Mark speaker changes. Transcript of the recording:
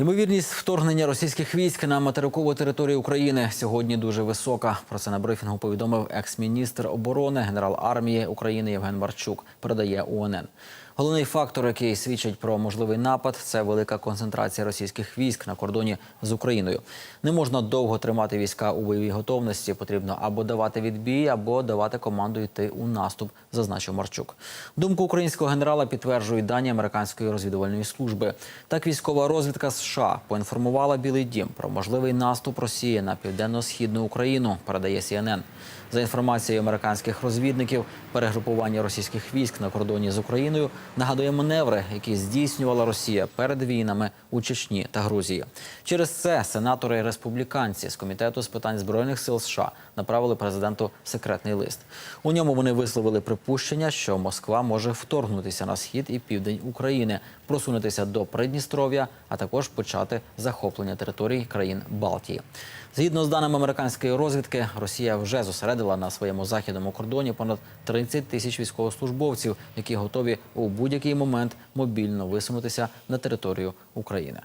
Speaker 1: Ймовірність вторгнення російських військ на материкову територію України сьогодні дуже висока. Про це на брифінгу повідомив екс-міністр оборони, генерал армії України Євген Марчук. Передає УНН. Головний фактор, який свідчить про можливий напад, це велика концентрація російських військ на кордоні з Україною. Не можна довго тримати війська у бойовій готовності. Потрібно або давати відбій, або давати команду йти у наступ, зазначив Марчук. Думку українського генерала підтверджують дані американської розвідувальної служби. Так, військова розвідка США поінформувала Білий Дім про можливий наступ Росії на південно-східну Україну. Передає CNN. За інформацією американських розвідників, перегрупування російських військ на кордоні з Україною нагадує маневри, які здійснювала Росія перед війнами у Чечні та Грузії. Через це сенатори республіканці з комітету з питань збройних сил США направили президенту секретний лист. У ньому вони висловили припущення, що Москва може вторгнутися на схід і південь України, просунутися до Придністров'я, а також почати захоплення територій країн Балтії. Згідно з даними американської розвідки, Росія вже зосередила на своєму західному кордоні понад 30 тисяч військовослужбовців, які готові у будь-який момент мобільно висунутися на територію України.